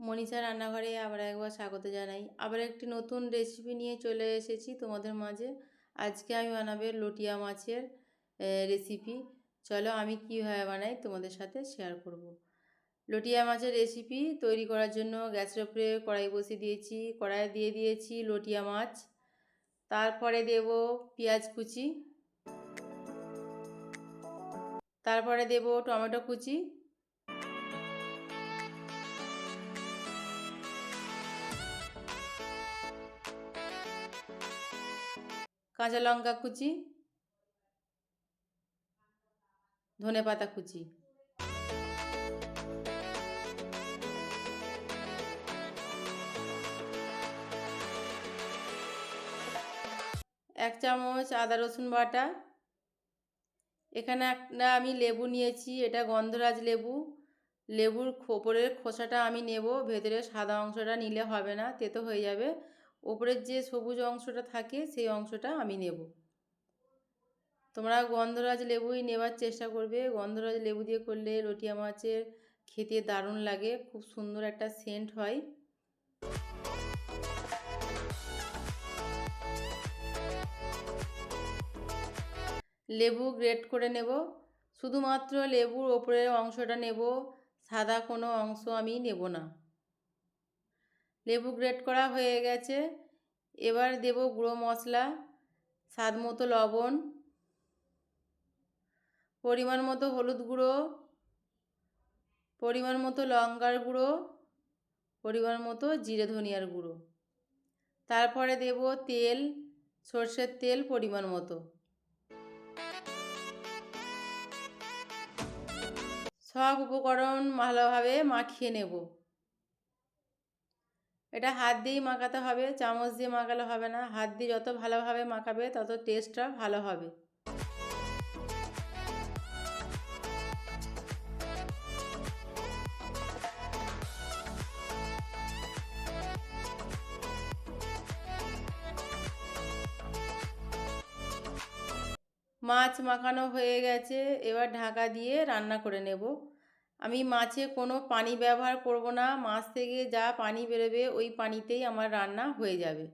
মনীষা রান্নাঘরে আবার একবার স্বাগত জানাই। আবার একটি নতুন রেসিপি নিয়ে চলে এসেছি তোমাদের মাঝে। আজকে আমি বানাবে লটিয়া মাছের রেসিপি চলো আমি কীভাবে বানাই তোমাদের সাথে শেয়ার করব। লটিয়া মাছের রেসিপি তৈরি করার জন্য গ্যাসের উপরে কড়াই বসিয়ে দিয়েছি। কড়াইয়ে দিয়ে দিয়েছি লটিয়া মাছ। তারপরে দেব পেঁয়াজ কুচি। তারপরে দেব টমেটো কুচি। কাঁচা লঙ্কা কুচি, ধনে পাতা কুচি। এক চামচ আদা রসুন বাটা। এখানে একটা আমি লেবু নিয়েছি, এটা গন্ধরাজ লেবু। লেবুর ওপরের খোসাটা আমি নেব ভেতরে সাদা অংশটা নিলে হবে না, তেতো হয়ে যাবে। ওপরের যে সবুজ অংশটা থাকে, সেই অংশটা আমি নেব। তোমরা গন্ধরাজ লেবুই নেবার চেষ্টা করবে। গন্ধরাজ লেবু দিয়ে করলে রটিয়া মাছের খেতে দারুণ লাগে, খুব সুন্দর একটা সেন্ট হয়। লেবু গ্রেট করে নেব। শুধুমাত্র লেবুর ওপরের অংশটা নেব, সাদা কোনো অংশ আমি নেব না। লেবু গ্রেট করা হয়ে গেছে। এবার দেব গুঁড়ো মশলা, স্বাদ মতো লবণ, পরিমাণ মতো হলুদ গুঁড়ো, পরিমাণ মতো লঙ্কার গুঁড়ো, পরিমাণ মতো জিরে ধনিয়ার গুঁড়ো। তারপরে দেব তেল, সর্ষের তেল পরিমাণ মতো। সব উপকরণ ভালোভাবে মাখিয়ে নেব। এটা হাত দিয়েই মাখাতে হবে, চামচ দিয়ে মাখালে হবে না। হাত দিয়ে যত ভালোভাবে মাখাবে, তত টেস্টটা ভালো হবে। মাছ মাখানো হয়ে গেছে, এবার ঢাকা দিয়ে রান্না করে নেব। আমি মাছে কোনো পানি ব্যবহার করব না। মাছ থেকে যা পানি বেরোবে ওই পানিতেই আমার রান্না হয়ে যাবে।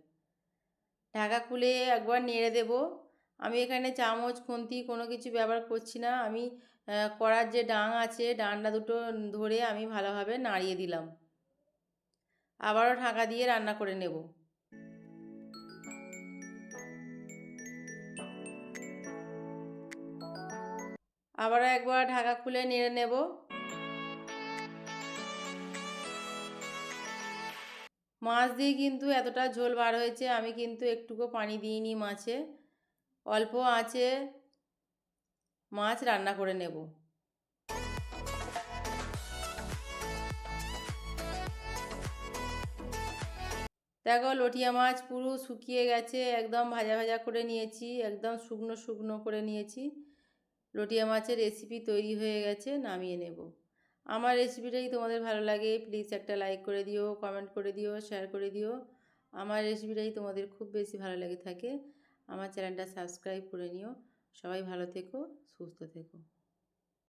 ঢাকা খুলে একবার নেড়ে দেব। আমি এখানে চামচ, খুন্তি কোনো কিছু ব্যবহার করছি না। আমি কড়ার যে ডাং আছে ডান্ডা দুটো ধরে আমি ভালোভাবে নাড়িয়ে দিলাম। আবারও ঢাকা দিয়ে রান্না করে নেব। আবারও একবার ঢাকা খুলে নেড়ে নেব। মাছ দিয়ে কিন্তু এতটা ঝোল বার হয়েছে, আমি কিন্তু একটুকু পানি দিইনি মাছে। অল্প আছে মাছ রান্না করে নেব। দেখো লটিয়া মাছ পুরো শুকিয়ে গেছে, একদম ভাজা ভাজা করে নিয়েছি, একদম শুকনো শুকনো করে নিয়েছি। লটিয়া মাছের রেসিপি তৈরি হয়ে গেছে, নামিয়ে নেব। আমার রেসিপিটাই তোমাদের ভালো লাগে প্লিজ একটা লাইক করে দিও কমেন্ট করে দিও শেয়ার করে দিও। আমার রেসিপিটাই তোমাদের খুব বেশি ভালো লাগে থাকে, আমার চ্যানেলটা সাবস্ক্রাইব করে নিও। সবাই ভালো থেকো, সুস্থ থেকো।